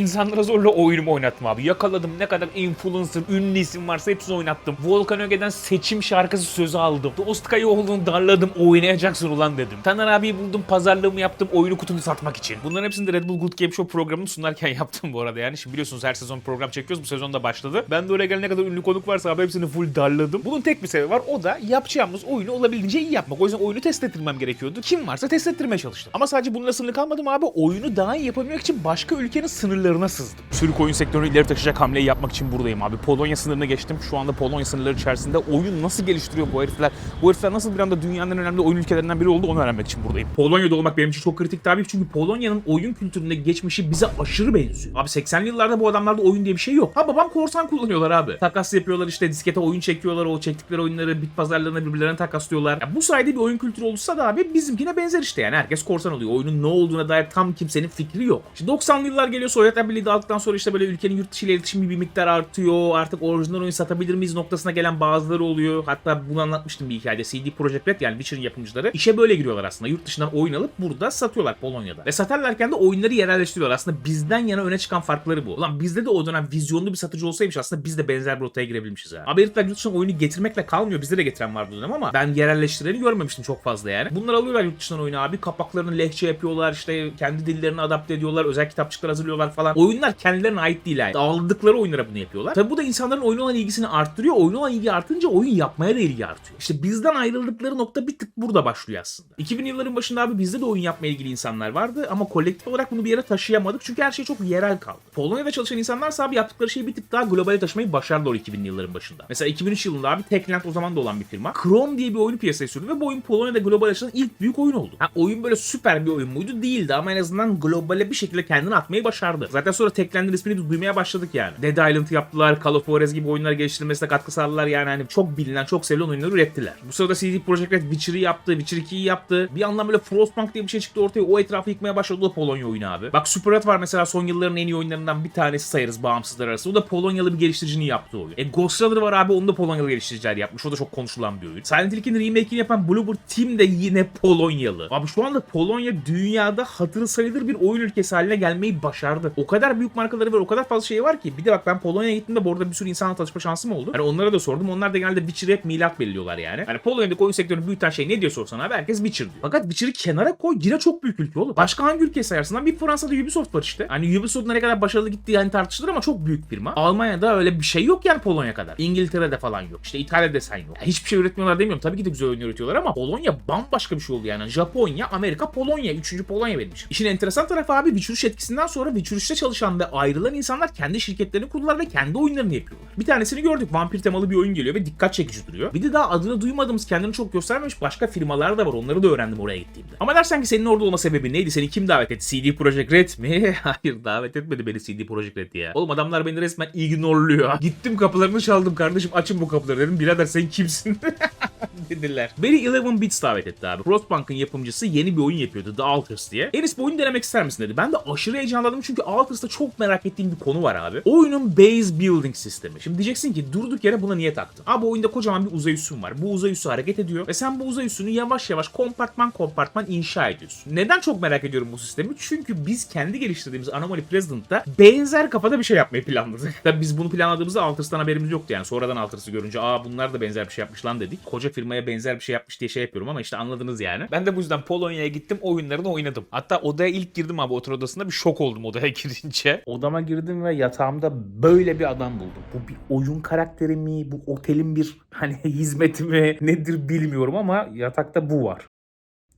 İnsanlara zorla oyunumu oynattım abi. Yakaladım ne kadar influencer, ünlü isim varsa hepsini oynattım. Volkan Öge'den seçim şarkısı sözü aldım. Dost Kayıoğlu'nu darladım, oynayacaksın ulan dedim. Taner abiyi buldum, pazarlığımı yaptım oyunu kutunu satmak için. Bunların hepsini de Red Bull Good Game Show programını sunarken yaptım bu arada yani. Şimdi biliyorsunuz her sezon program çekiyoruz, bu sezon da başladı. Ben de oraya gelene kadar ünlü konuk varsa abi hepsini full darladım. Bunun tek bir sebebi var, o da yapacağımız oyunu olabildiğince iyi yapmak. O yüzden oyunu test ettirmem gerekiyordu. Kim varsa test ettirmeye çalıştım. Ama sadece bununla sınırlı kalmadım abi. Oyunu daha iyi yapabilmek için başka ülkenin sınırlarına sızdım. Sürük oyun sektörünü ileri taşıyacak hamleyi yapmak için buradayım abi. Polonya sınırına geçtim. Şu anda Polonya sınırları içerisinde oyun nasıl geliştiriyor bu herifler? Bu herifler nasıl bir anda dünyanın en önemli oyun ülkelerinden biri oldu onu öğrenmek için buradayım. Polonya'da olmak benim için çok kritik tabii çünkü Polonya'nın oyun kültüründe geçmişi bize aşırı benziyor. Abi 80'li yıllarda bu adamlarda oyun diye bir şey yok. Ha babam korsan kullanıyorlar abi. Takas yapıyorlar işte diskete oyun çekiyorlar. O çektikleri oyunları bit pazarlarına birbirlerine takaslıyorlar. Ya bu sayede bir oyun kültürü olursa da abi bizimkine benzer işte yani. Herkes korsan oluyor. Oyunun ne olduğuna dair tam kimsenin fikri yok. Şimdi 90'lı yıllar geliyor Sovyetler Birliği dağıldıktan sonra işte böyle ülkenin yurt dışı ile iletişimi bir miktar artıyor. Artık orijinal oyun satabilir miyiz noktasına gelen bazıları oluyor. Hatta bunu anlatmıştım bir hikayede. CD Projekt Red yani Witcher'ın yapımcıları işe böyle giriyorlar aslında. Yurt dışından oyun alıp burada satıyorlar Polonya'da. Ve satarlarken de oyunları yerelleştiriyorlar. Aslında bizden yana öne çıkan farkları bu. Ulan bizde de o dönem vizyonlu bir satıcı olsaymış aslında biz de benzer bir rotaya girebilmişiz ha. Abi yurt dışından oyunu getirmekle kalmıyor. Bizde de getiren vardı dönem ama ben yerelleştireni görmemiştim çok fazla yani. Bunlar alıyorlar yurt dışından oyunu abi. Kapaklarını lehçe yapıyorlar. işte kendi dillerini adapte ediyorlar. Özel kitapçıklar hazırlıyorlar falan. Oyunlar kendilerine ait değil yani. Aldıkları oyunlara bunu yapıyorlar. Tabi bu da insanların oyuna olan ilgisini arttırıyor. Oyuna olan ilgi artınca oyun yapmaya da ilgi artıyor. İşte bizden ayrıldıkları nokta bir tık burada başlıyor aslında. 2000 yılların başında abi bizde de oyun yapmaya ilgili insanlar vardı ama kolektif olarak bunu bir yere taşıyamadık çünkü her şey çok yerel kaldı. Polonya'da çalışan insanlar abi yaptıkları şeyi bir tık daha globale taşımayı başardılar 2000'li yılların başında. Mesela 2003 yılında abi Techland o zaman da olan bir firma. Chrome diye bir oyunu piyasaya sürdü ve bu oyun Polonya'da global açılan ilk büyük oyun oldu. Ha, oyun böyle süper bir oyun muydu? Değildi ama en azından globale bir şekilde kendini atmayı başardı. Zaten sonra Techland'in ismini de duymaya başladık yani. Dead Island yaptılar, Call of Juarez gibi oyunlar geliştirilmesine katkı sağladılar yani hani çok bilinen, çok sevilen oyunları ürettiler. Bu sırada CD Projekt Red Witcher'ı yaptı, Witcher 2'yi yaptı. Bir yandan böyle Frostpunk diye bir şey çıktı ortaya. O etrafı yıkmaya başladı. Da Polonya oyunu abi. Bak Super Red var mesela son yılların en iyi oyunlarından bir tanesi sayarız bağımsızlar arası. O da Polonyalı bir geliştiricinin yaptığı oyun. E Ghost Runner var abi onu da Polonyalı geliştiriciler yapmış. O da çok konuşulan bir oyun. Silent Hill'in remake'ini yapan Bloober Team de yine Polonyalı. Abi şu anda Polonya dünyada hatırı sayılır bir oyun ülkesi haline gelmeyi başardı. O kadar büyük markaları var, o kadar fazla şey var ki. Bir de bak ben Polonya'ya gittiğimde bu arada bir sürü insanla tanışma şansım oldu. Hani onlara da sordum. Onlar da genelde Witcher hep milat belirliyorlar yani. Hani Polonya'daki oyun sektörünü büyüten şey ne diye sorsan abi herkes Witcher diyor. Fakat Witcher'ı kenara koy yine çok büyük ülke oğlum. Başka hangi ülkeyi sayarsın? Bir Fransa'da Ubisoft var işte. Hani Ubisoft'un ne kadar başarılı gittiği yani tartışılır ama çok büyük firma. Almanya'da öyle bir şey yok yani Polonya kadar. İngiltere'de falan yok. İşte İtalya'da desen yok. Ya hiçbir şey üretmiyorlar demiyorum. Tabii ki de güzel oyun üretiyorlar ama Polonya bambaşka bir şey oldu yani. Japonya, Amerika, Polonya. Üçüncü Polonya benim için. İşin enteresan tarafı abi Witcher 3 etkisinden sonra Witcher 3'te çalışan ve ayrılan insanlar kendi şirketlerini kurdular ve kendi oyunlarını yapıyorlar. Bir tanesini gördük. Vampir temalı bir oyun geliyor ve dikkat çekici duruyor. Bir de daha adını duymadığımız kendini çok göstermemiş başka firmalar da var. Onları da öğrendim oraya gittiğimde. Ama dersen ki senin orada olma sebebi neydi? Seni kim davet etti? CD Projekt Red mi? Hayır davet etmedi beni CD Projekt Red ya. Oğlum adamlar beni resmen ignorluyor. Gittim kapılarını çaldım kardeşim açın bu kapıları dedim. Birader sen kimsin? dediler. Beni 11 Bits davet etti abi. Frostpunk'ın yapımcısı yeni bir oyun yapıyordu The Alters diye. Enis bu oyunu denemek ister misin dedi. Ben de aşırı heyecanlandım çünkü Alters'ta çok merak ettiğim bir konu var abi. Oyunun base building sistemi. Şimdi diyeceksin ki durduk yere buna niye taktın? Abi oyunda kocaman bir uzay üssün var. Bu uzay üssü hareket ediyor ve sen bu uzay üssünü yavaş yavaş kompartman kompartman inşa ediyorsun. Neden çok merak ediyorum bu sistemi? Çünkü biz kendi geliştirdiğimiz Anomaly President'ta benzer kafada bir şey yapmayı planladık. Tabii biz bunu planladığımızda Alters'tan haberimiz yoktu yani. Sonradan Alters'ı görünce aa bunlar da benzer bir şey yapmış lan dedik. Koca firmaya benzer bir şey yapmış diye şey yapıyorum ama işte anladınız yani. Ben de bu yüzden Polonya'ya gittim oyunlarını oynadım. Hatta odaya ilk girdim abi otur odasında bir şok oldum odaya girince. Odama girdim ve yatağımda böyle bir adam buldum. Bu bir oyun karakteri mi? Bu otelin bir hani hizmeti mi? Nedir bilmiyorum ama yatakta bu var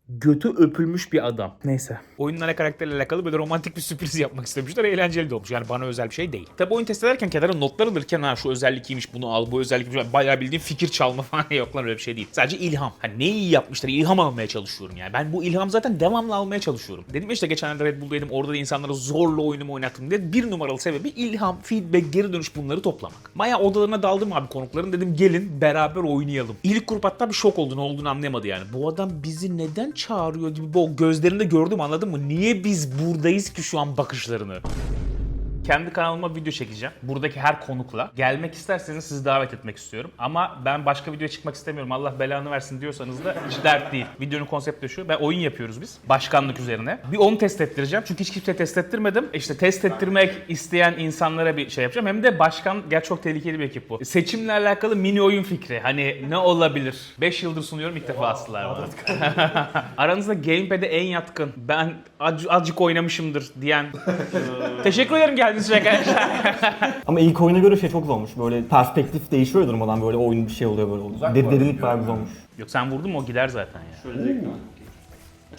götü öpülmüş bir adam. Neyse. Oyunun ana karakterle alakalı böyle romantik bir sürpriz yapmak istemişler. Eğlenceli de olmuş. Yani bana özel bir şey değil. Tabi oyun test ederken kenara notlar alırken ha şu özellik iyiymiş bunu al bu özellik bayağı bildiğin fikir çalma falan yok lan öyle bir şey değil. Sadece ilham. Hani ne iyi yapmışlar ilham almaya çalışıyorum yani. Ben bu ilham zaten devamlı almaya çalışıyorum. Dedim ya işte geçenlerde Red Bull'daydım orada da insanlara zorla oyunumu oynattım diye. Bir numaralı sebebi ilham, feedback, geri dönüş bunları toplamak. Maya odalarına daldım abi konukların dedim gelin beraber oynayalım. İlk grup hatta bir şok oldu ne olduğunu anlayamadı yani. Bu adam bizi neden çağırıyor gibi o gözlerinde gördüm anladın mı? Niye biz buradayız ki şu an bakışlarını? Kendi kanalıma video çekeceğim. Buradaki her konukla. Gelmek isterseniz sizi davet etmek istiyorum. Ama ben başka videoya çıkmak istemiyorum. Allah belanı versin diyorsanız da hiç dert değil. Videonun konsepti şu. Ben oyun yapıyoruz biz. Başkanlık üzerine. Bir onu test ettireceğim. Çünkü hiç kimseye test ettirmedim. İşte test ettirmek isteyen insanlara bir şey yapacağım. Hem de başkan, gerçi çok tehlikeli bir ekip bu. Seçimle alakalı mini oyun fikri. Hani ne olabilir? 5 yıldır sunuyorum ilk defa astılar bana. Aranızda gamepad'e en yatkın, ben azıcık oynamışımdır diyen. Teşekkür ederim için arkadaşlar. Ama ilk oyuna göre şey çok güzel olmuş. Böyle perspektif değişiyor ya durmadan böyle oyun bir şey oluyor böyle. Der, derinlik bayağı güzel olmuş. Yok sen vurdun mu o gider zaten ya.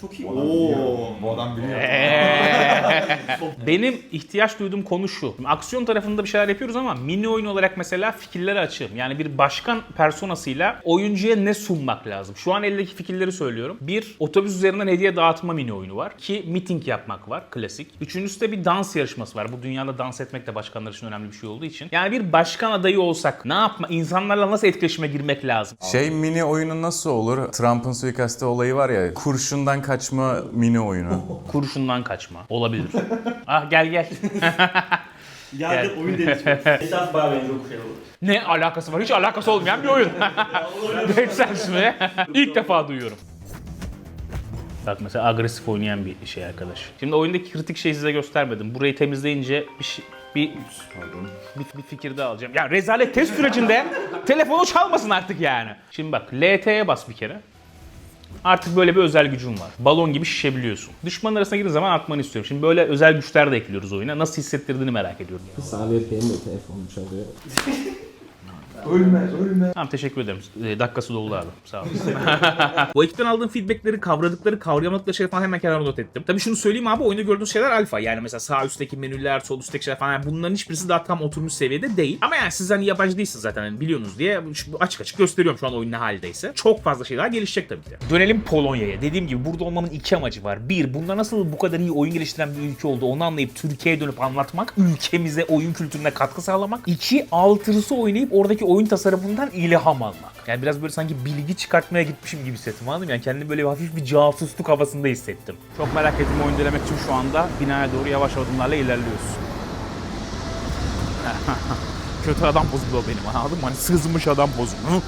Çok iyi. Oo, bu adam biliyor. Benim ihtiyaç duyduğum konu şu. Şimdi aksiyon tarafında bir şeyler yapıyoruz ama mini oyun olarak mesela fikirleri açığım. Yani bir başkan personasıyla oyuncuya ne sunmak lazım? Şu an eldeki fikirleri söylüyorum. Bir, otobüs üzerinden hediye dağıtma mini oyunu var. Ki meeting yapmak var. Klasik. Üçüncüsü de bir dans yarışması var. Bu dünyada dans etmek de başkanlar için önemli bir şey olduğu için. Yani bir başkan adayı olsak ne yapma? insanlarla nasıl etkileşime girmek lazım? Şey mini oyunu nasıl olur? Trump'ın suikastı olayı var ya, kurşundan kaçma mini oyunu. Kurşundan kaçma. Olabilir. ah gel gel. Geldi Gel. oyun denizi. Esas bayağı benziyor bu şey olur. Ne alakası var? Hiç alakası olmayan bir oyun. Geçsens mi? İlk defa duyuyorum. Bak mesela agresif oynayan bir şey arkadaş. Şimdi oyundaki kritik şeyi size göstermedim. Burayı temizleyince bir şey, bir, bir, bir fikir daha alacağım. Ya rezalet test sürecinde telefonu çalmasın artık yani. Şimdi bak LT'ye bas bir kere. Artık böyle bir özel gücün var. Balon gibi şişebiliyorsun. Düşmanın arasına girdiğin zaman atmanı istiyorum. Şimdi böyle özel güçler de ekliyoruz oyuna. Nasıl hissettirdiğini merak ediyorum. Yani. Saniye benim de telefonum çalıyor. Ölme, ölme. Tamam teşekkür ederim. E, dakikası doldu abi. Sağ olun. Bu ekipten aldığım feedbackleri, kavradıkları, kavrayamadıkları şey falan hemen kenara not ettim. Tabii şunu söyleyeyim abi oyunda gördüğünüz şeyler alfa. Yani mesela sağ üstteki menüler, sol üstteki şeyler falan. Yani bunların hiçbirisi daha tam oturmuş seviyede değil. Ama yani siz hani yabancı değilsiniz zaten hani biliyorsunuz diye açık açık gösteriyorum şu an oyun ne haldeyse. Çok fazla şey daha gelişecek tabii ki de. Dönelim Polonya'ya. Dediğim gibi burada olmamın iki amacı var. Bir, bunda nasıl bu kadar iyi oyun geliştiren bir ülke oldu onu anlayıp Türkiye'ye dönüp anlatmak. Ülkemize, oyun kültürüne katkı sağlamak. İki, altırısı oynayıp oradaki oyun tasarımından ilham almak. Yani biraz böyle sanki bilgi çıkartmaya gitmişim gibi hissettim anladın mı? Yani kendimi böyle hafif bir casusluk havasında hissettim. Çok merak ettim oyun denemek için şu anda binaya doğru yavaş adımlarla ilerliyoruz. Kötü adam bozukluğu benim anladın mı? Hani sızmış adam bozukluğu.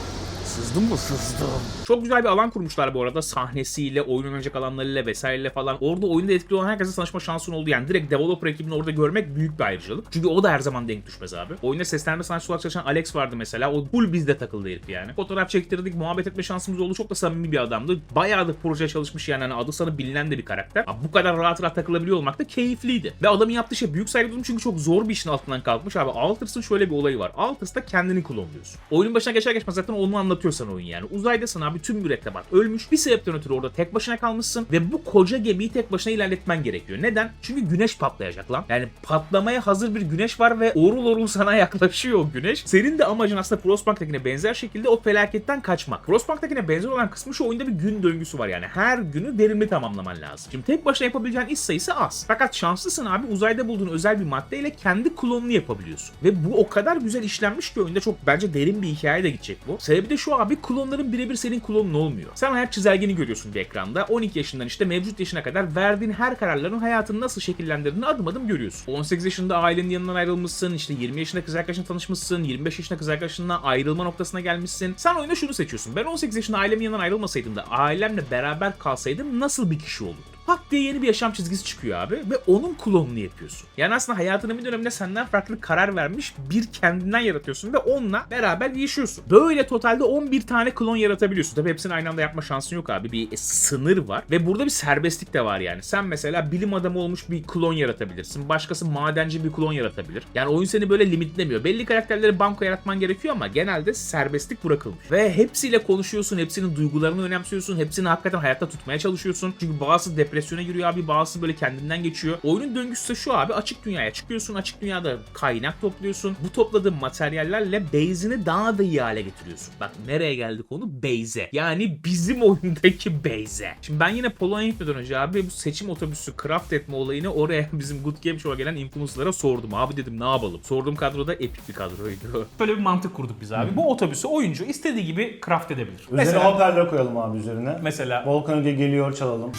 Sızdım mı? Sızdım. Çok güzel bir alan kurmuşlar bu arada. Sahnesiyle, oynanacak alanlarıyla vesaireyle falan. Orada oyunda etkili olan herkese tanışma şansın oldu. Yani direkt developer ekibini orada görmek büyük bir ayrıcalık. Çünkü o da her zaman denk düşmez abi. Oyunda seslendirme sanatçısı olarak çalışan Alex vardı mesela. O full bizde takıldı herif yani. Fotoğraf çektirdik, muhabbet etme şansımız oldu. Çok da samimi bir adamdı. Bayağı da proje çalışmış yani. Hani adı sana bilinen de bir karakter. Ama bu kadar rahat rahat takılabiliyor olmak da keyifliydi. Ve adamın yaptığı şey büyük saygı duydum çünkü çok zor bir işin altından kalkmış abi. Alters'ın şöyle bir olayı var. Alters'ta kendini klonluyorsun. Oyunun başına geçer geçmez zaten onu anlatıyor oyun yani. Uzaydasın abi tüm mürettebat ölmüş. Bir sebepten ötürü orada tek başına kalmışsın ve bu koca gemiyi tek başına ilerletmen gerekiyor. Neden? Çünkü güneş patlayacak lan. Yani patlamaya hazır bir güneş var ve orul orul sana yaklaşıyor o güneş. Senin de amacın aslında Frostpunk'takine benzer şekilde o felaketten kaçmak. Frostpunk'takine benzer olan kısmı şu oyunda bir gün döngüsü var yani. Her günü verimli tamamlaman lazım. Şimdi tek başına yapabileceğin iş sayısı az. Fakat şanslısın abi uzayda bulduğun özel bir maddeyle kendi klonunu yapabiliyorsun. Ve bu o kadar güzel işlenmiş ki oyunda çok bence derin bir hikaye de gidecek bu. Sebebi de şu abi klonların birebir senin klonun olmuyor. Sen hayat çizelgeni görüyorsun bir ekranda. 12 yaşından işte mevcut yaşına kadar verdiğin her kararların hayatını nasıl şekillendirdiğini adım adım görüyorsun. 18 yaşında ailenin yanından ayrılmışsın, işte 20 yaşında kız arkadaşınla tanışmışsın, 25 yaşında kız arkadaşınla ayrılma noktasına gelmişsin. Sen oyunda şunu seçiyorsun. Ben 18 yaşında ailemin yanından ayrılmasaydım da ailemle beraber kalsaydım nasıl bir kişi olurdum? Pat diye yeni bir yaşam çizgisi çıkıyor abi ve onun klonunu yapıyorsun. Yani aslında hayatının bir döneminde senden farklı karar vermiş bir kendinden yaratıyorsun ve onunla beraber yaşıyorsun. Böyle totalde 11 tane klon yaratabiliyorsun. Tabii hepsini aynı anda yapma şansın yok abi. Bir sınır var ve burada bir serbestlik de var yani. Sen mesela bilim adamı olmuş bir klon yaratabilirsin. Başkası madenci bir klon yaratabilir. Yani oyun seni böyle limitlemiyor. Belli karakterleri banko yaratman gerekiyor ama genelde serbestlik bırakılmış. Ve hepsiyle konuşuyorsun, hepsinin duygularını önemsiyorsun, hepsini hakikaten hayatta tutmaya çalışıyorsun. Çünkü bazı depresyona giriyor abi, bazısı böyle kendinden geçiyor. Oyunun döngüsü de şu abi, açık dünyaya çıkıyorsun, açık dünyada kaynak topluyorsun. Bu topladığın materyallerle base'ini daha da iyi hale getiriyorsun. Bak nereye geldik konu? Base'e. Yani bizim oyundaki base'e. Şimdi ben yine Polonya'ya gitmeden önce abi bu seçim otobüsü craft etme olayını oraya bizim Good Game Show'a gelen influencer'lara sordum. Abi dedim ne yapalım? Sorduğum kadroda epik bir kadroydu. Böyle bir mantık kurduk biz abi. Bu otobüsü oyuncu istediği gibi craft edebilir. Üzerine hoparlör koyalım abi üzerine. mesela Volkan Öge geliyor çalalım.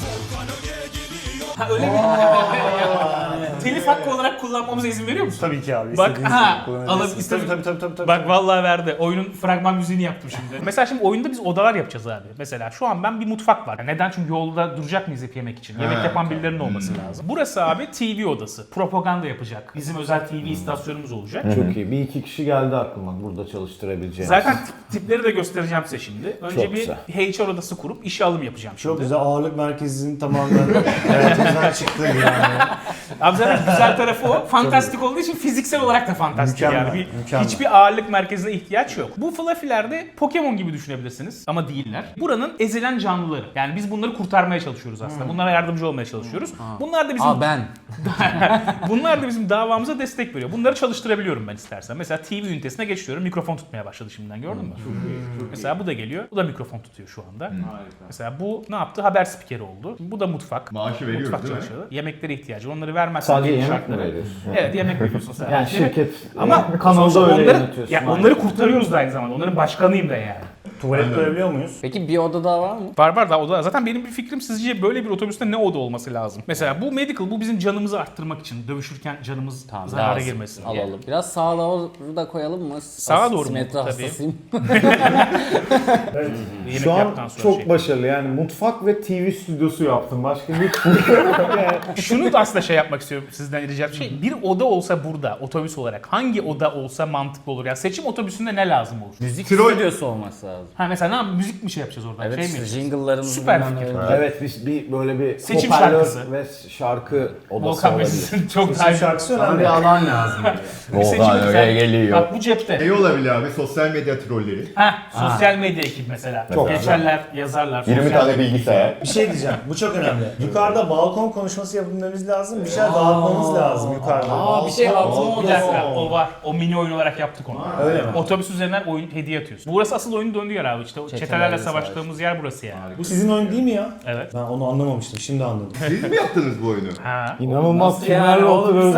Ha öyle mi? Telif hakkı olarak kullanmamıza izin veriyor musun? Tabii ki abi. Bak ha alıp istedim. Tabii tabii tabii. tabii. Bak vallahi verdi. Oyunun fragman müziğini yaptım şimdi. Mesela şimdi oyunda biz odalar yapacağız abi. Mesela şu an ben bir mutfak var. Neden? Çünkü yolda duracak mıyız hep yemek için? Yemek yapan birilerinin olması lazım. Burası abi TV odası. Propaganda yapacak. Bizim özel TV istasyonumuz olacak. Çok iyi. Bir iki kişi geldi aklıma burada çalıştırabileceğim. Zaten tip- tipleri de göstereceğim size şimdi. Önce Çok bir güzel. HR odası kurup işe alım yapacağım şimdi. Çok güzel ağırlık merkezinin tamamen hayatımızdan çıktı yani. Abi zaten güzel tarafı o. Fantastik olduğu için fiziksel olarak da fantastik Mükemmel, yani. Bir, mükemmel. hiçbir ağırlık merkezine ihtiyaç yok. Bu Fluffy'lerde Pokemon gibi düşünebilirsiniz ama değiller. Buranın ezilen canlıları. Yani biz bunları kurtarmaya çalışıyoruz aslında. Bunlara yardımcı olmaya çalışıyoruz. Bunlar da bizim Aa ben. bunlar da bizim davamıza destek veriyor. Bunları çalıştırabiliyorum ben istersen. Mesela TV ünitesine geçiyorum. Mikrofon tutmaya başladı şimdiden gördün mü? Mesela bu da geliyor. Bu da mikrofon tutuyor şu anda. Mesela bu ne yaptı? Haber spikeri oldu. Bu da mutfak. Maaşı veriyoruz mutfak değil mi? çalışanı. Yemeklere ihtiyacı. Onları vermezsen Sadece yemek veriyorsun? Evet yemek veriyorsun sadece. Yani şirket Ama kanalda öyle onları, yönetiyorsun. ya onları kurtarıyoruz da aynı zamanda. Onların başkanıyım da yani. Tuvalet koyabiliyor muyuz? Peki bir oda daha var mı? Var var daha oda. Zaten benim bir fikrim sizce böyle bir otobüste ne oda olması lazım? Mesela bu medical bu bizim canımızı arttırmak için. Dövüşürken canımız zarara lazım. girmesin. diye. Alalım. Biraz sağa doğru da koyalım mı? Sağa doğru mu? Tabii. hastasıyım. Yemek Şu an çok şey. başarılı yani mutfak ve TV stüdyosu yaptım. Başka hiç yani Şunu da aslında şey yapmak istiyorum sizden rica şey. Bir oda olsa burada otobüs olarak hangi oda olsa mantıklı olur? Yani seçim otobüsünde ne lazım olur? Müzik Troll- stüdyosu olması lazım. Ha mesela ne yap- müzik mi şey yapacağız orada? Evet şey mi jingle'larımızı Süper bilmem fikir. Evet biz bir böyle bir Seçim hoparlör şarkısı. ve şarkı odası Volkan olabilir. çok daha şarkısı önemli. bir alan lazım. Bir seçim güzel. geliyor. Bak bu cepte. Ne olabilir abi? Sosyal medya trolleri. Ha, sosyal medya ekip mesela. Çok Geçerler, yazarlar. 20 sosyal tane medya- bilgisayar. Bir şey diyeceğim. Bu çok önemli. Yukarıda balkon konuşması yapabilmemiz lazım. Bir şeyler dağıtmamız lazım yukarıda. Aa bir şey altıma Bir dakika, o var. O mini oyun olarak yaptık onu. Öyle mi? Otobüs üzerinden oyun hediye atıyorsun. Burası asıl oyunun döndüğü yer abi işte. O çetelerle savaş. savaştığımız yer burası yani. Bu sizin oyun değil mi ya? Evet. Ben onu anlamamıştım. Şimdi anladım. Siz mi yaptınız bu oyunu? Ha. İnanılmaz Nasıl yani oğlum? oturuyoruz.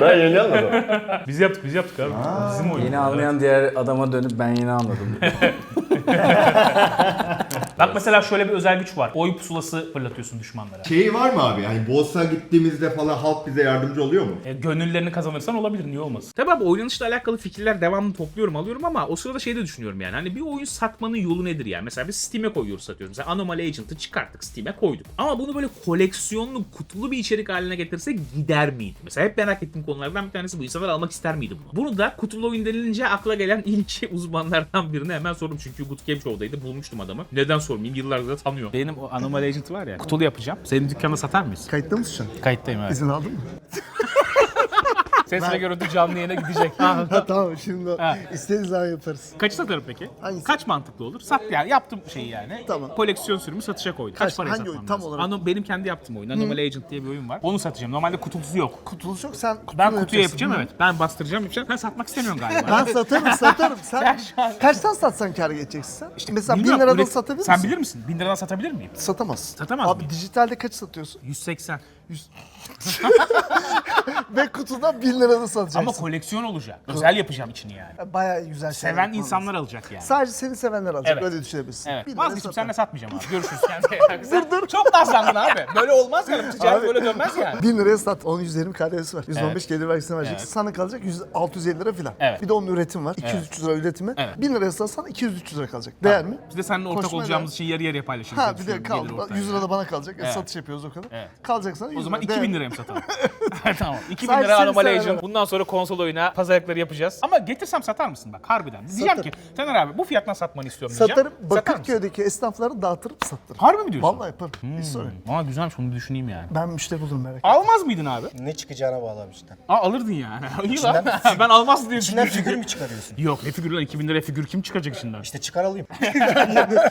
ben yeni anladım. Biz yaptık, biz yaptık abi. Bizim oyun. Yeni anlayan diğer adama dönüp ben yeni anladım. Bak mesela şöyle bir özel güç var. Oy pusulası fırlatıyorsun düşmanlara. Şeyi var mı abi? Yani Boğaz'a gittiğimizde falan halk bize yardımcı oluyor mu? E, gönüllerini kazanırsan olabilir niye olmasın? Tabii abi oynanışla alakalı fikirler devamlı topluyorum alıyorum ama o sırada şey de düşünüyorum yani. Hani bir oyun satmanın yolu nedir yani? Mesela biz Steam'e koyuyoruz satıyoruz. Mesela Anomaly Agent'ı çıkarttık Steam'e koyduk. Ama bunu böyle koleksiyonlu kutulu bir içerik haline getirsek gider miydi? Mesela hep merak ettiğim konulardan bir tanesi bu. İnsanlar almak ister miydi bunu? Bunu da kutulu oyun denilince akla gelen ilk uzmanlardan birine hemen sordum. Çünkü Good Game Show'daydı bulmuştum adamı. Neden sormayayım yıllardır da tanıyor. Benim o Anomaly Agent var ya kutulu yapacağım. Senin dükkanda satar mıyız? Kayıtta mısın? Kayıttayım evet. İzin aldın mı? Ses ve görüntü canlı yayına gidecek. Ha, tamam şimdi Ha. istediğiniz zaman yaparız. Kaç satarım peki? Hangisi? Kaç mantıklı olur? Sat yani yaptım şeyi yani. Tamam. Koleksiyon sürümü satışa koydum. Kaç, Kaç- paraya hangi satmam oyun? Tam lazım? olarak. Ano, benim kendi yaptığım oyun. Anomaly Agent diye bir oyun var. Onu satacağım. Normalde kutusu yok. Kutuluş yok sen kutulu Ben kutuya yapacaksın. yapacağım Hı. evet. Ben bastıracağım yapacağım. Sen satmak istemiyorsun galiba. Ben satarım satarım. Ben Sen kaçtan satsan kâr geçeceksin sen? İşte Mesela 1000 Bilmiyorum, liradan satabilir Sen misin? bilir misin? 1000 liradan satabilir miyim? Satamazsın. Satamaz Abi mıyım? dijitalde kaç satıyorsun? 180. Ve kutudan 1000 liradan satacaksın. Ama koleksiyon olacak. Özel yapacağım içini yani. Bayağı güzel şeyler Seven insanlar alacak yani. Sadece seni sevenler alacak Evet. öyle düşünebilirsin. Evet. 1000 liraya Vazgeçtim satar. seninle satmayacağım abi. Görüşürüz kendine. dur dur. Çok nazlandın abi. Böyle olmaz ya. Ticaret böyle dönmez yani. 1000 liraya sat. Onun 120 KDV'si var. 115 gelir vergisini vereceksin. Evet. Sana kalacak 100, 650 lira falan. Evet. Bir de onun üretim var. 200-300 lira üretimi. Evet. 1000 liraya satsan 200-300 lira kalacak. Değer mi? Biz de seninle ortak Koşmaya olacağımız için yarı yarıya paylaşırız. Ha bir de düşünüyorum. kaldı. Gelir Bak, ortaya 100 lira da bana kalacak. E, satış yapıyoruz o kadar. Evet. Kalacak sana 100 O zaman lira. 2000 Değer. liraya mı satalım? tamam. 2000 Sadece lira seni Anomaly Agent. Bundan sonra konsol oyuna pazarlıkları yapacağız. Ama getirsem satar mısın bak harbiden? Diyeceğim ki Taner abi bu fiyattan satmanı istiyorum diyeceğim. Satarım. Satar mısın? Bakırköy'deki esnafları dağıtırıp sattırım. Harbi mi diyorsun? Vallahi yaparım. Hiç sorun yok. Aa güzelmiş onu düşüneyim yani. Ben müşteri bulurum merak etme. Almaz mıydın abi? Ne çıkacağına bağlı abi işte. Aa alırdın yani. İyi lan. ben almaz diye İçinden figür mü çıkarıyorsun? Yok ne figürü lan 2000 liraya figür kim çıkacak içinden? İşte çıkar alayım.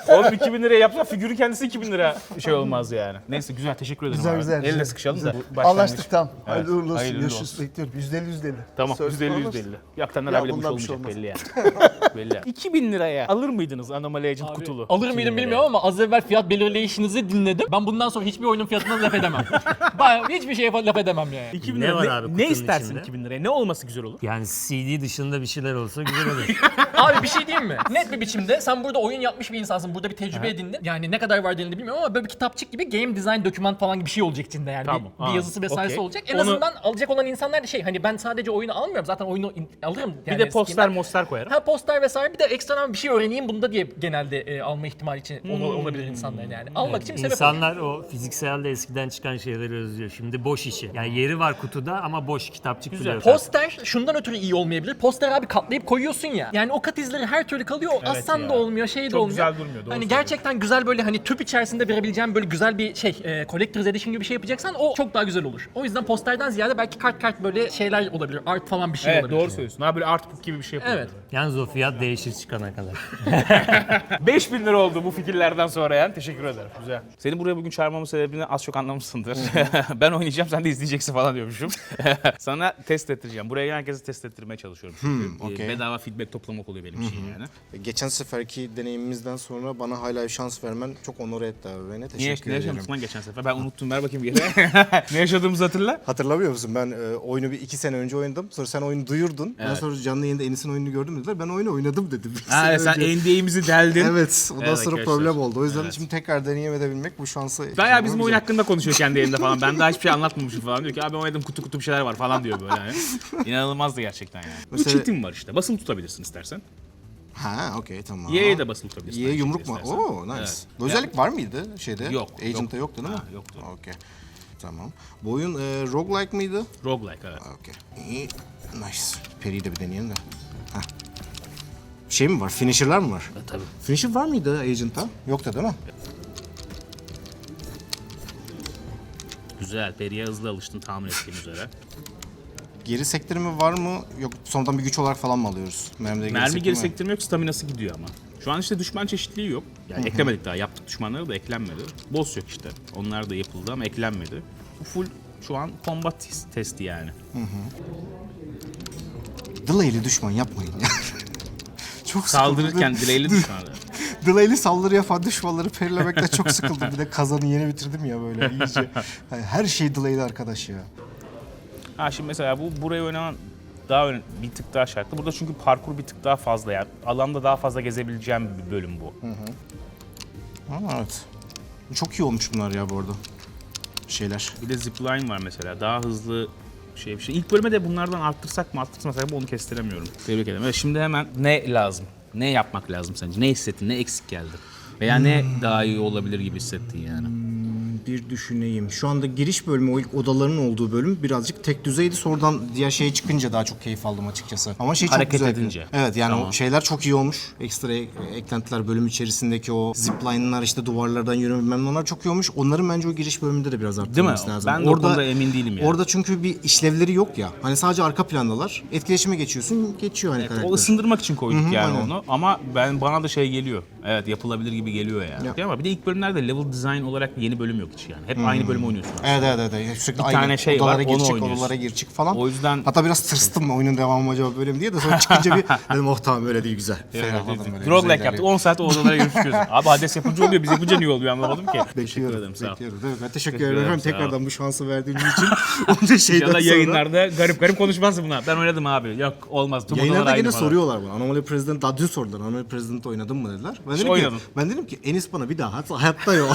Oğlum 2000 liraya yapsa figürün kendisi 2000 lira şey olmaz yani. Neyse güzel teşekkür ederim Güzel abi. güzel. Elle güzel. Sıkışalım da. Anlaştık tamam. Hayırlı uğurlu olsun. Hayırlı olsun. Bekliyorum. %50 %50. Tamam Söz %50 olmaz. %50. Yok Taner Ya şey olmayacak olmaz. belli yani. belli yani. 2000 liraya alır mıydınız Anomaly Agent kutulu? Alır mıydım bilmiyorum ama az evvel fiyat belirleyişinizi dinledim. Ben bundan sonra hiçbir oyunun fiyatına laf edemem. Bayağı hiçbir şeye laf edemem yani. 2000 Ne lira var ne, abi ne kutunun istersin içinde? 2000 liraya? Ne olması güzel olur? Yani CD dışında bir şeyler olsa güzel olur. Abi bir şey diyeyim mi? Net bir biçimde sen burada oyun yapmış bir insansın. Burada bir tecrübe edindin. Yani ne kadar var denildi bilmiyorum ama böyle bir kitapçık gibi game design doküman falan gibi bir şey olacak içinde yani. Tamam, Bir, bir yazısı vesairesi Okey. olacak. En Onu- azından alacak olan insanlar da şey hani ben sadece oyunu almıyorum. Zaten oyunu in- alırım. Bir yani de poster Steam'den. moster koyarım. Ha poster vesaire bir de ekstradan bir şey öğreneyim bunda diye genelde e, alma ihtimali için Hmm. ola- olabilir insanlar yani. Almak için sebep olur. İnsanlar o fizikselde eskiden çıkan şeyleri özlüyor. Şimdi boş işi. Yani yeri var kutuda ama boş kitapçık Güzel. duruyor. Poster şundan ötürü iyi olmayabilir. Poster abi katlayıp koyuyorsun ya. Yani o kat izleri her türlü kalıyor. O aslan da olmuyor, şey de Çok olmuyor. güzel durmuyor, doğru Hani söylüyorsun. gerçekten güzel böyle hani tüp içerisinde verebileceğim böyle güzel bir şey, e, Collector's Edition gibi bir şey yapacaksan o çok daha güzel olur. O yüzden posterden ziyade belki kart kart böyle şeyler olabilir. Art falan bir şey Evet olabilir. doğru söylüyorsun. Ha böyle artbook gibi bir şey yapıyor. Evet. Yalnız o fiyat değişir çıkana kadar. 5000 lira oldu bu fikirlerden sonra yani. Teşekkür ederim. Güzel. Seni buraya bugün çağırmamın sebebini az çok anlamışsındır. ben oynayacağım sen de izleyeceksin falan diyormuşum. Sana test ettireceğim. Buraya herkese test ettirmeye çalışıyorum. Çünkü e, okey. bedava feedback toplamak oluyor benim için yani. Geçen seferki deneyimimizden sonra bana hala bir şans vermen çok onur etti abi beni. Niye, Teşekkür ne ederim. lan geçen sefer? Ben unuttum ver bakayım geri. ne yaşadığımızı hatırla. Hatırlamıyor musun? Ben e, oyunu bir iki sene önce oynadım. Sonra sen oyunu duyurdun. Ben sonra canlı yayında Enis'in oyununu gördüm dediler. Ben oyunu oynadım dedim. Bir Ha, sen önce. NDA'mizi deldin. Evet. Ondan Evet sonra arkadaşlar. problem oldu. O yüzden şimdi tekrar deneyim edebilmek bu şansı. Bayağı bizim oyun hakkında konuşuyor kendi yayında falan. Ben daha hiçbir şey anlatmamışım falan. Diyor ki abi oynadım kutu kutu bir şeyler var falan diyor böyle yani. İnanılmazdı gerçekten yani. Bu Mesela- cheat'im var işte. Basılı tutabilirsin istersen. Ha okey tamam. Y'ye de basılı tutabilirsin. Y'ye yumruk mu? istersen. Oo nice. Evet. Özellik var mıydı şeyde? Yok, Agent'ta yok. yoktu değil mi? Ha, yoktu. Okey. Tamam. Bu oyun e, roguelike mıydı? Roguelike evet. Okey. İyi. Nice. Peri'yi de bir deneyelim de. Heh. Şey mi var? Finisher'lar mı var? Tabii. Finisher var mıydı Agent'ta? Yoktu değil mi? Güzel. Peri'ye hızlı alıştın tahmin ettiğim üzere. Geri sektirme var mı? Yok sonradan bir güç olarak falan mı alıyoruz? Mermide geri Mermi sektirme geri var. sektirme yok, staminası gidiyor ama. Şu an işte düşman çeşitliliği yok. Yani eklemedik daha. Yaptık düşmanları da eklenmedi. Boss yok işte. Onlar da yapıldı ama eklenmedi. Bu full şu an combat tes- testi yani. Delay'li düşman yapmayın ya. Çok. Saldırırken dileğli düşmanları. Delay'li saldırı yapan düşmanları perilemekten çok sıkıldım. Bir de kazanı yeni bitirdim ya böyle iyice. Yani her şey delay'li arkadaş ya. Ha şimdi mesela bu burayı oynaman daha ön- bir tık daha şartlı. Burada çünkü parkur bir tık daha fazla yani. Alanda daha fazla gezebileceğim bir bölüm bu. Ama evet. Çok iyi olmuş bunlar ya bu arada. Şeyler. Bir de zipline var mesela. Daha hızlı şey bir şey. İlk bölüme de bunlardan arttırsak mı arttırmasak mı onu kestiremiyorum. Tebrik ederim. Evet, şimdi hemen ne lazım? Ne yapmak lazım sence? Ne hissettin? Ne eksik geldi? Veya ne daha iyi olabilir gibi hissettin yani? Bir düşüneyim. Şu anda giriş bölümü, o ilk odaların olduğu bölüm birazcık tek düzeydi. Sonradan diğer şeye çıkınca daha çok keyif aldım açıkçası. Ama şey çok Hareket güzel. edince. Evet yani Tamam. o şeyler çok iyi olmuş. Ekstra e- eklentiler bölüm içerisindeki o zipline'lar işte duvarlardan yürüme bilmem ne onlar çok iyi olmuş. Onların bence o giriş bölümünde de biraz Değil mi? lazım. Ben de o konuda emin değilim yani. Orada çünkü bir işlevleri yok ya. Hani sadece arka plandalar. Etkileşime geçiyorsun, geçiyor hani karakter. O ısındırmak için koyduk yani aynen. onu. Ama ben bana da şey geliyor. Evet yapılabilir gibi geliyor yani. Ya. Ama bir de ilk bölümlerde level design olarak yeni bölüm yok hiç yani. Hep aynı bölüm oynuyorsun. Evet evet evet. Sürekli Bir aynı tane şey var, odalara gir onu çık, oynuyorsun. odalara gir çık falan. O yüzden- Hatta biraz tırstım oyunun devamı acaba böyle mi diye de sonra çıkınca bir dedim oh tamam öyle değil güzel. Ferahladım böyle. güzel Roguelike yaptık. ilerliyor. 10 saat o odalara girip çıkıyorsun. Abi Hades yapınca oluyor. Biz yapınca niye oluyor anlamadım ki. Bekliyorum, ederim. Sağ ol. bekliyorum. Evet, ben teşekkür ederim ederim, efendim sağ ol. tekrardan bu şansı verdiğiniz için. Onca şeyden sonra. yayınlarda garip garip konuşmazsın bunlar. Ben oynadım abi. Yok olmaz. Tüm odalar Yayınlarda aynı gene falan. soruyorlar bana. Anomaly President daha dün sordular. Anomaly President oynadın mı dediler. Ben dedim ki, oynadım. ben dedim ki Enis bana bir daha hayatta, hayatta yok.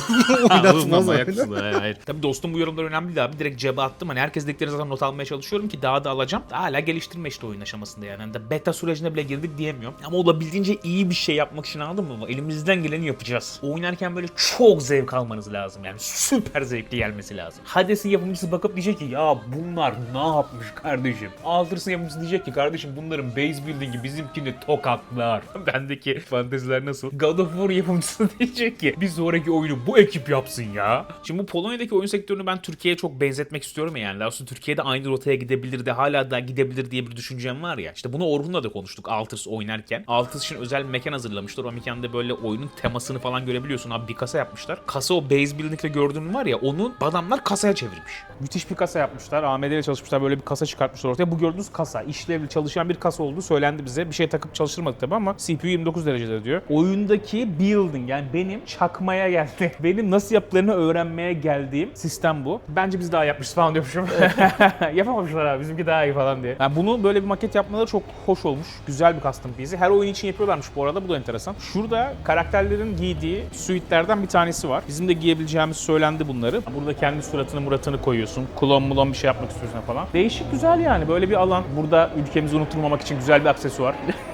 Ha, Oynatmaz da, hayır, hayır. Tabii dostum bu yorumlar önemli değil abi. Direkt cebe attım. Hani herkes dediklerini zaten not almaya çalışıyorum ki daha da alacağım. Hala geliştirme işte oyun aşamasında yani. Hani beta sürecine bile girdik diyemiyorum. Ama olabildiğince iyi bir şey yapmak için anladın mı? Elimizden geleni yapacağız. Oynarken böyle çok zevk almanız lazım. Yani süper zevkli gelmesi lazım. Hades'in yapımcısı bakıp diyecek ki ya bunlar ne yapmış kardeşim? Altırsın yapımcısı diyecek ki kardeşim bunların base building'i bizimkini tokatlar. Bendeki fanteziler nasıl? God of War yapımcısı diyecek ki bir sonraki oyunu bu ekip yapsın ya. Şimdi bu Polonya'daki oyun sektörünü ben Türkiye'ye çok benzetmek istiyorum ya yani. Daha sonra Türkiye'de aynı rotaya gidebilir de hala da gidebilir diye bir düşüncem var ya. İşte bunu Orhun'la da konuştuk Alters oynarken. Alters için özel bir mekan hazırlamışlar. O mekanda böyle oyunun temasını falan görebiliyorsun. Abi bir kasa yapmışlar. Kasa o base building'de gördüğün var ya onu adamlar kasaya çevirmiş. Müthiş bir kasa yapmışlar. AMD ile çalışmışlar. Böyle bir kasa çıkartmışlar ortaya. Bu gördüğünüz kasa. işlevli çalışan bir kasa olduğu söylendi bize. Bir şey takıp çalıştırmadık tabii ama CPU 29 derecede diyor. Oyundaki building yani benim çakmaya geldi. Benim nasıl yaptıklarını öğrenmeye geldiğim sistem bu. Bence biz daha yapmışız falan diyormuşum. Yapamamışlar abi bizimki daha iyi falan diye. Yani bunu böyle bir maket yapmaları çok hoş olmuş. Güzel bir custom piece. Her oyun için yapıyorlarmış bu arada. Bu da enteresan. Şurada karakterlerin giydiği suitlerden bir tanesi var. Bizim de giyebileceğimiz söylendi bunları. Burada kendi suratını muratını koyuyorsun. Klon mulon bir şey yapmak istiyorsan falan. Değişik güzel yani. Böyle bir alan. Burada ülkemizi unutturmamak için güzel bir aksesuar.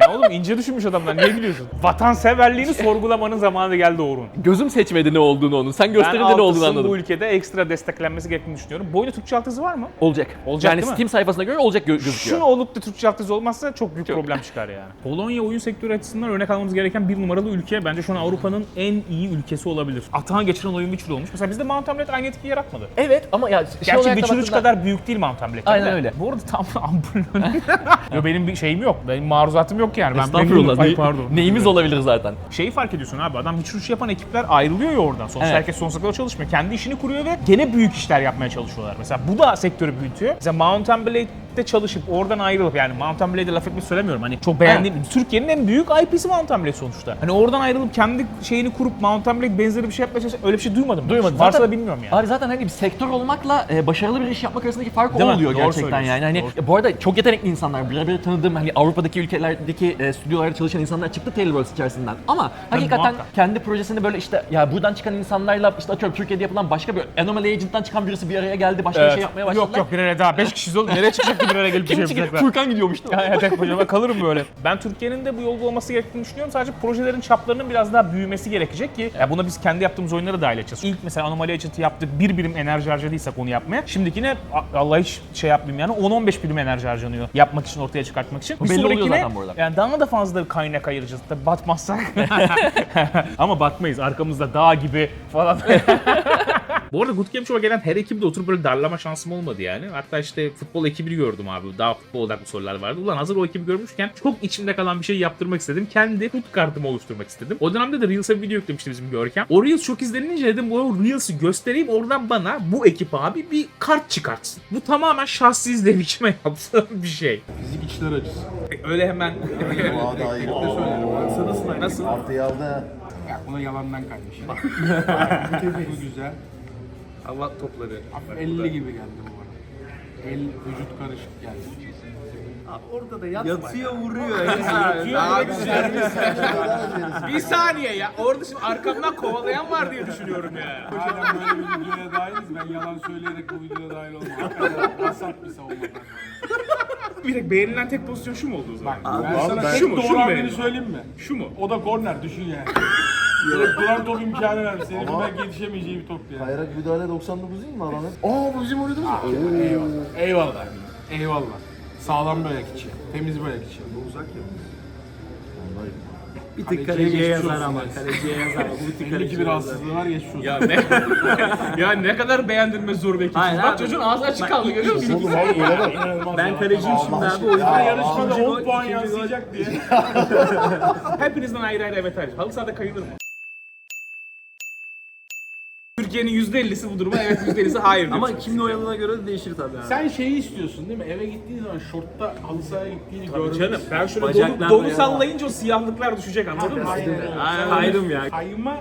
ya oğlum ince düşünmüş adamlar. Niye gülüyorsun? Vatanseverliğini sorgulamanın zamanı geldi Orhun. Gözüm seçmedi ne olduğunu onun. Sen gösterince ne olduğunu anladım. bu ülkede ekstra desteklenmesi gerektiğini düşünüyorum. Bu oyunda Türkçe altyazı var mı? Olacak. Olacak yani değil mi? Steam sayfasına göre olacak gö- gözüküyor. Şunu olup da Türkçe altyazı olmazsa çok büyük problem çıkar yani. Polonya oyun sektörü açısından örnek almamız gereken bir numaralı ülke. Bence şu an Avrupa'nın en iyi ülkesi olabilir. Atağa geçiren oyun Witcher olmuş. Mesela bizde Mount Hamlet aynı etkiyi yaratmadı. Evet ama ya şey Gerçi olarak da Witcher 3 baktığında- kadar büyük değil Mount Hamlet. Aynen öyle. Bu arada tam ampulün. Yo benim bir şeyim yok. Benim maruzatım yok yani. Ben Estağfurullah. memnunum. Ay pardon. neyimiz olabilir zaten. Şeyi fark ediyorsun abi adam Witcher 3 yapan ekipler ayrılıyor ya oradan. Sonuçta Evet. herkes sonsuza kadar çalışmıyor. Kendi işini kuruyor ve gene büyük işler yapmaya çalışıyorlar. Mesela bu da sektörü büyütüyor. Mesela Mount and Blade'de çalışıp oradan ayrılıp yani Mount and Blade'e laf etmeyi söylemiyorum. Hani çok beğendiğim Türkiye'nin en büyük IP'si Mount and Blade sonuçta. Hani oradan ayrılıp kendi şeyini kurup Mount and Blade benzeri bir şey yapmaya çalışan öyle bir şey duymadım. Duymadım. Varsa Zaten- da bilmiyorum yani. Abi zaten hani bir sektör olmakla e, başarılı bir iş yapmak arasındaki fark Değil o mi? oluyor Doğru gerçekten söylüyorsun. yani. Hani Doğru. bu arada çok yetenekli insanlar, birebir tanıdığım hani Avrupa'daki ülkelerdeki e, stüdyolarda çalışan insanlar çıktı Tailwords içerisinden. Ama hakikaten muhakkak. kendi projesini böyle işte ya buradan çıkan insanlarla işte atıyorum Türkiye'de yapılan başka bir Anomaly Agent'tan çıkan birisi bir araya geldi, başka bir şey yapmaya başladılar. Yok yok bir araya daha 5 kişiyiz oğlum. Nereye çıkacak bir araya gelip bir Kim şey çıkıyor? yapacaklar? Furkan gidiyormuş değil mi? Ya tek başıma kalırım böyle. Ben Türkiye'nin de bu yolda olması gerektiğini düşünüyorum. Sadece projelerin çaplarının biraz daha büyümesi gerekecek ki ya buna biz kendi yaptığımız oyunları dahil edeceğiz. İlk mesela Anomaly Agent'ı yaptık. Bir birim enerji harcadıysak onu yapmaya. Şimdikine a- Allah hiç şey yapmayayım yani 10-15 birim enerji harcanıyor yapmak için ortaya çıkartmak için. Bu belli oluyor zaten bu arada. Yani daha da fazla kaynak ayıracağız. Tabii batmazsak. Ama batmayız. Arkamızda dağ gibi falan. Bu arada Good Game Show'a gelen her ekibde oturup böyle darlama şansım olmadı yani. Hatta işte futbol ekibini gördüm abi. Daha futbol odaklı sorular vardı. Ulan hazır o ekibi görmüşken çok içimde kalan bir şey yaptırmak istedim. Kendi food kartımı oluşturmak istedim. O dönemde de Reels'a bir video yüklemişti bizim Görkem. O Reels çok izlenince dedim bu Reels'ı göstereyim. Oradan bana bu ekip abi bir kart çıkartsın. Bu tamamen şahsi izleyim içime yaptığım bir şey. Fizik içler acısı. Öyle hemen daha iyi. nasıl? Haftaya aldı. Buna yalandan kaymış. Bu güzel. Allah topları. 50 gibi geldi bu arada. El vücut karışık geldi. Yatıyor vuruyor. bir saniye ya. Orada şimdi arkamdan kovalayan var diye düşünüyorum ya. Madem böyle bir videoya dahiliz ben yalan söyleyerek bu videoya dahil olmam. Hakikaten Vasat bir savunma. Bir dakika beğenilen tek pozisyon şu mu oldu o zaman? Ben sana ben- tek şu mu, şu doğru mu hamleni benim? söyleyeyim mi? Şu mu? O da korner düşün yani. Direkt duran top imkanı vermiş. Senin belki yetişemeyeceği bir toptu yani. Bayrak müdahale 99 değil mi adamın? Aa bu bizim oynadığımız mı? Eyvallah. Eyvallah. Eyvallah. Sağlam bir ayak içi. Temiz bir ayak içi. Bu uzak ya. Bir Kaleciye tık kaleciye yazar ama. Kaleciye yazar. Bu bir tık Belli ki kaleciye bir yazar. rahatsızlığı var geçmiş olsun. Ya ne? ya ne kadar beğendirme zor Hayır. Bak abi. çocuğun ağzı açık kaldı görüyor musun? Oğlum abi böyle bak. Ben kaleciyim şimdi abi. O yüzden Ben yarışmada ikinci 10 gol, puan yansıyacak diye. Hepinizden ayrı ayrı evet hayır. Halı sahada kayılır mı? Türkiye'nin %50'si bu duruma evet %50'si hayır diyor. Ama kimin oynadığına göre de değişir tabii abi. Sen şeyi istiyorsun değil mi? Eve gittiğin zaman şortta halı sahaya gittiğini görmek Canım ben şöyle Bacaklar dolu, dolu böyle- sallayınca o siyahlıklar düşecek anladın mı? Aynen. Kaydım ya. Kayma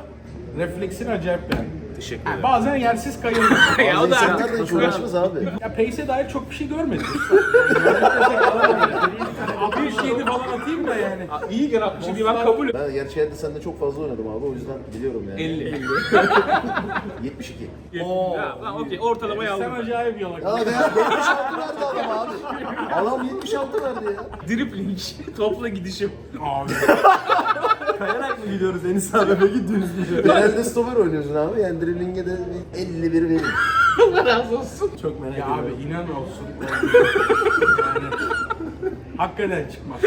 refleksin acayip yani. Teşekkür ederim. bazen yersiz kayılır. ya o da İnsanlar da hiç uğraşmaz abi. ya Pace'e dair çok bir şey görmedim. 67 falan atayım da yani. iyi yaratmış bir bak kabul Ben gerçi hayatta seninle çok fazla oynadım abi o yüzden biliyorum yani. 50. 72. Ya, lan okey ortalamayı Sen aldım. acayip yalak. Ya be 76 verdi adam abi. Adam 76 verdi ya. Dribling, topla gidişim. Abi. Kayarak mı gidiyoruz Enis abi? Peki düz gidiyor. Genelde stoper oynuyorsun abi. Yani dribling'e de bir 51 verin. Allah razı olsun. Çok merak Ya ediyorum. abi inan olsun. yani, hakikaten çıkmaz.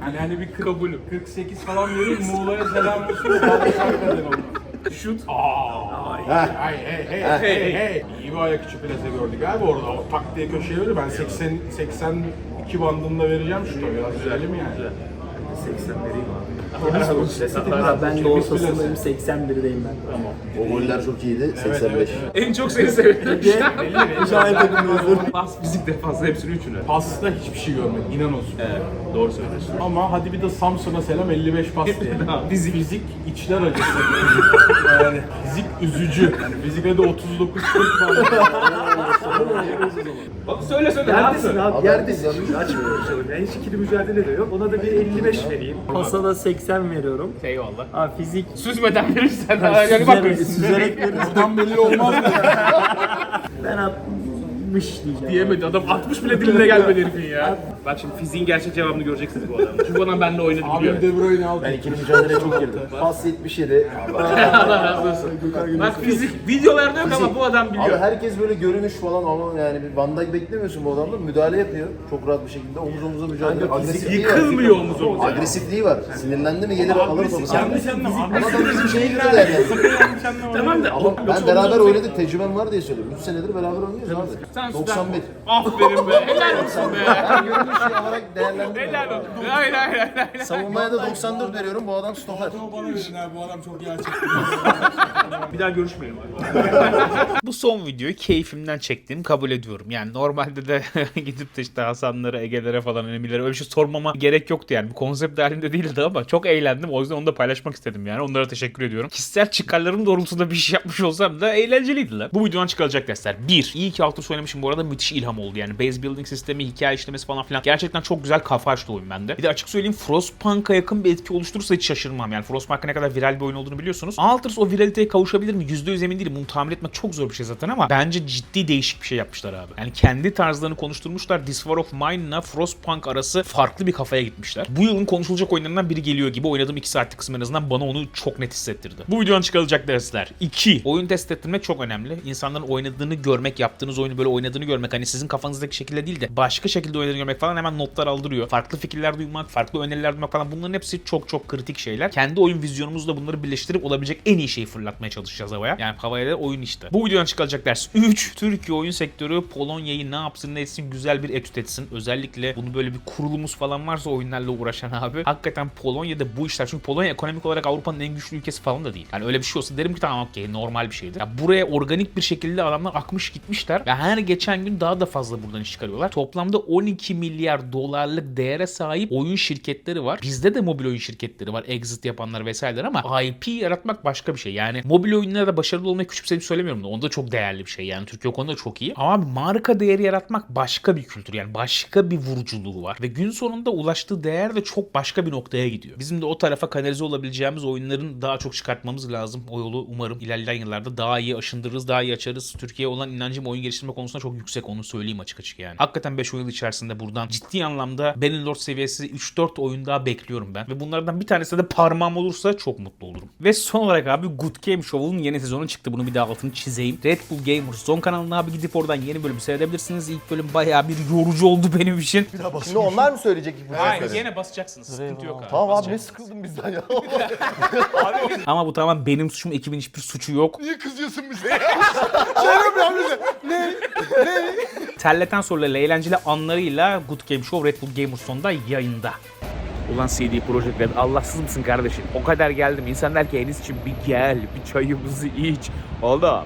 Hani hani bir kabulü. 48 falan vereyim Muğla'ya selam olsun. Sarkadır onu. Şut. Aa. Hey hey hey hey hey. İyi bir ayak içi plase gördük abi orada. O tak diye köşeye öyle. Ben 80 82 bandında vereceğim şutu. Biraz güzelim yani. 80 vereyim abi. Ben de ortasındayım 81'deyim ben. O goller çok iyiydi. 85. En çok seni sevdiğim şey. Şahit takımımızdır. Pas fizik defansı hepsini üçünü. Pasta hiçbir şey görmedim. inan olsun. Evet doğru söylüyorsun. Ama hadi bir de Samsun'a selam 55 pas diye. fizik. fizik içler acısı. yani fizik üzücü. Yani fizikte de 39 40 falan. Bak söyle söyle. Yerdesin abi yerdesin. Açmıyorum. Yani hiç ikili mücadele de yok. Ona da bir 55 vereyim. Pasa da 80 veriyorum. Eyvallah. Abi fizik Süzmeden verirsen Yani yani bak. süzerek, süzerek veririm. Buradan belli olmaz mı? Ben 60 diyeceğim. Diyemedi adam 60 bile diline gelmedi herifin ya. Bak şimdi fiziğin gerçek cevabını göreceksiniz bu adamın. Çünkü bu adam benimle oynadı biliyor. Abi De Bruyne aldı. Ben ikili mücadeleye çok girdim. Pas 77. Allah razı olsun. Bak fizik videolarda yok ama bu adam Abi biliyor. herkes böyle görünüş falan ama yani bir Van Dijk beklemiyorsun bu adamdan. Müdahale yapıyor. Çok rahat bir şekilde omuz omuza mücadele. Agresifliği var. Yıkılmıyor omuz omuza. Agresifliği var. Sinirlendi mi gelir alır babası. Yanlış anlama. Ama adam bizim şeye girdi yani. Yanlış anlama. Tamam da o- Ben beraber oynadık. Tecrübem var diye söylüyorum. 3 senedir beraber oynuyoruz abi. Sen 91. Aferin be. Helal olsun be. Ben görünüş olarak değerlendirmiyorum. Helal olsun. Hayır hayır hayır. Savunmaya da 94 veriyorum. Bu adam stoper. Bana verin abi bu adam çok gerçek. Bir daha görüşmeyelim. Bu son videoyu keyfimden çektiğim kabul ediyorum. Yani normalde de gidip de işte Hasanlara, Ege'lere falan, Emirlere öyle bir şey sormama gerek yoktu yani. Bu konsept halinde değildi ama çok eğlendim. O yüzden onu da paylaşmak istedim yani. Onlara teşekkür ediyorum. Kişisel çıkarlarım doğrultusunda bir şey yapmış olsam da eğlenceliydiler. Bu videodan çıkarılacak dersler. 1. İyi ki altı söylemişim bu arada müthiş ilham oldu yani. Base building sistemi, hikaye işlemesi falan filan. Gerçekten çok güzel kafa açtı oyun bende. Bir de açık söyleyeyim Frostpunk'a yakın bir etki oluşturursa hiç şaşırmam. Yani Frostpunk'ın ne kadar viral bir oyun olduğunu biliyorsunuz. Alters o viraliteye kavuşabilir mi? %100 emin değilim. Bunu tahmin etmek çok zor bir şey zaten ama bence ciddi değişik bir şey yapmışlar abi. Yani kendi tarzlarını konuşturmuşlar. This War of Mine'la Frostpunk arası farklı bir kafaya gitmişler. Bu yılın konuşulacak oyunlarından biri geliyor gibi. Oynadığım 2 saatlik kısım en azından bana onu çok net hissettirdi. Bu videodan çıkarılacak dersler. 2. Oyun test ettirmek çok önemli. İnsanların oynadığını görmek, yaptığınız oyunu böyle oynadığını görmek hani sizin kafanızdaki şekilde değil de başka şekilde oynadığını görmek falan hemen notlar aldırıyor. Farklı fikirler duymak, farklı öneriler duymak falan bunların hepsi çok çok kritik şeyler. Kendi oyun vizyonumuzla bunları birleştirip olabilecek en iyi şeyi fırlatmaya çalışacağız havaya. Yani havaya da oyun işte. Bu videodan çıkarılacak ders 3. Türkiye oyun sektörü Polonya'yı ne yapsın ne etsin güzel bir etüt etsin. Özellikle bunu böyle bir kurulumuz falan varsa oyunlarla uğraşan abi. Hakikaten Polonya'da bu işler. Çünkü Polonya ekonomik olarak Avrupa'nın en güçlü ülkesi falan da değil. Yani öyle bir şey olsa derim ki tamam okey normal bir şeydir. Ya buraya organik bir şekilde adamlar akmış gitmişler ve her geçen gün daha da fazla buradan iş çıkarıyorlar. Toplamda 12 milyar dolarlık değere sahip oyun şirketleri var. Bizde de mobil oyun şirketleri var. Exit yapanlar vesaireler ama IP yaratmak başka bir şey. Yani mobil oyunlarda başarılı olmayı küçümseyip söylemiyorum da. Onda çok değerli bir şey. Yani Türkiye o konuda çok iyi. Ama marka değeri yaratmak başka bir kültür. Yani başka bir vuruculuğu var. Ve gün sonunda ulaştığı değer de çok başka bir noktaya gidiyor. Bizim de o tarafa kanalize olabileceğimiz oyunların daha çok çıkartmamız lazım. O yolu umarım ilerleyen yıllarda daha iyi aşındırırız, daha iyi açarız. Türkiye'ye olan inancım oyun geliştirme konusunda çok yüksek onu söyleyeyim açık açık yani. Hakikaten 5 yıl içerisinde buradan ciddi anlamda Bannerlord seviyesi 3-4 oyun daha bekliyorum ben. Ve bunlardan bir tanesi de parmağım olursa çok mutlu olurum. Ve son olarak abi Good Game Show'un yeni sezonu çıktı. Bunu bir daha altını çizeyim. Red Bull Gamers son kanalına abi gidip oradan yeni bölümü seyredebilirsiniz. İlk bölüm bayağı bir yorucu oldu benim için. Şimdi onlar mı söyleyecek bu Hayır sefer? yine basacaksınız. Sıkıntı yok abi. Tamam abi ne sıkıldım bizden ya. Ama bu tamamen benim suçum. Ekibin hiçbir suçu yok. Niye kızıyorsun bize? yapıyor bize. Ne? Ne? Terleten sorularıyla eğlenceli anlarıyla Good Game Show Red Bull Gamers sonunda yayında. Ulan CD Projekt Red Allahsız mısın kardeşim? O kadar geldim. İnsan der ki Enis için bir gel, bir çayımızı iç. Oğlum